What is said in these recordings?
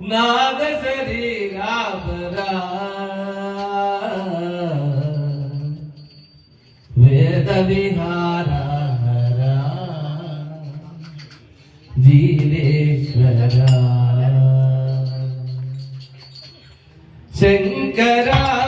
నాద శరీరాపరా వేద విహార జీవేశ్వర శంకరా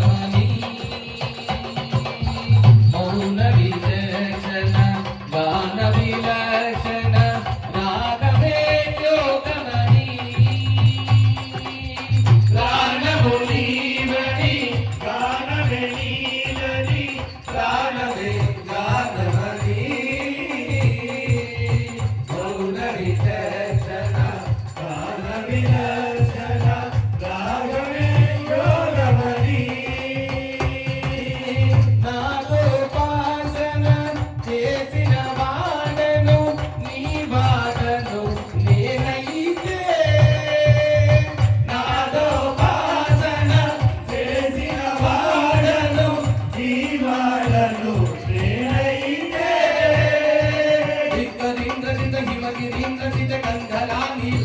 गंधला मी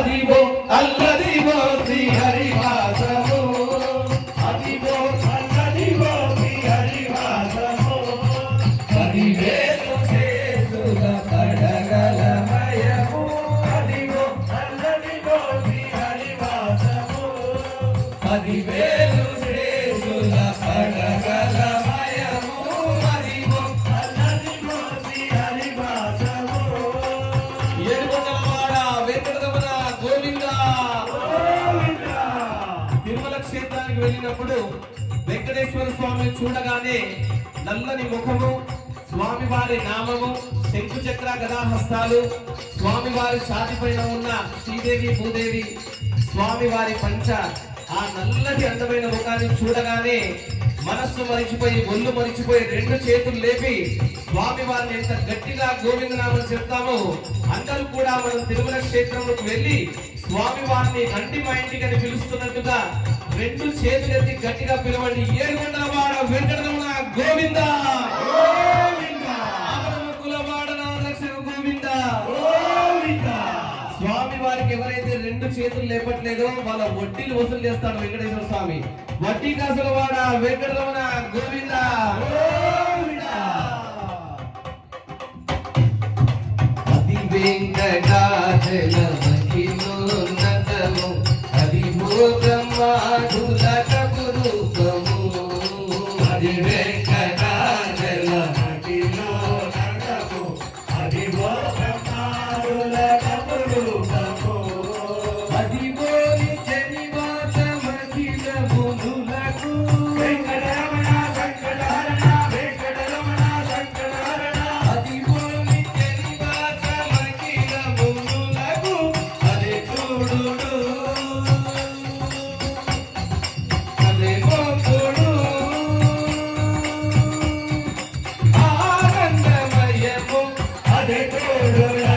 అదివో అల్లదివో శ్రీ అదివో అల్లదివో శ్రీ పదివేలు చేతుల పడగలమయము అదివో అల్లదివో పదివేలు వెంకటేశ్వర స్వామిని చూడగానే నల్లని ముఖము స్వామివారి నామము శంకు చక్ర గదాహస్తాలు స్వామివారి ఛాతి పైన ఉన్న శ్రీదేవి భూదేవి స్వామివారి పంచ ఆ నల్లటి అందమైన ముఖాన్ని చూడగానే మనస్సు మరిచిపోయి ఒళ్ళు మరిచిపోయి రెండు చేతులు లేపి స్వామి వారిని ఎంత గట్టిగా గోవిందనామని చెప్తామో అందరూ కూడా మనం తిరుమల క్షేత్రంలోకి వెళ్ళి స్వామి వారిని రండి మా ఇంటికి అని పిలుస్తున్నట్టుగా రెండు చేతులు ఎత్తి గట్టిగా పిలవండి. ఏడుగొండల వాడ వెంకటరమణ గోవింద! స్వామి వారికి ఎవరైతే రెండు చేతులు లేపట్లేదో వాళ్ళ వడ్డీలు వసూలు చేస్తాడు వెంకటేశ్వర స్వామి. వడ్డీ కాసుల వాడ వెంకటరమణ గోవింద అది వెంకటాచల అది భోగమాధులక రూపము Thank you.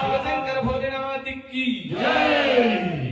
శివశంకర భోజనాదికి జై!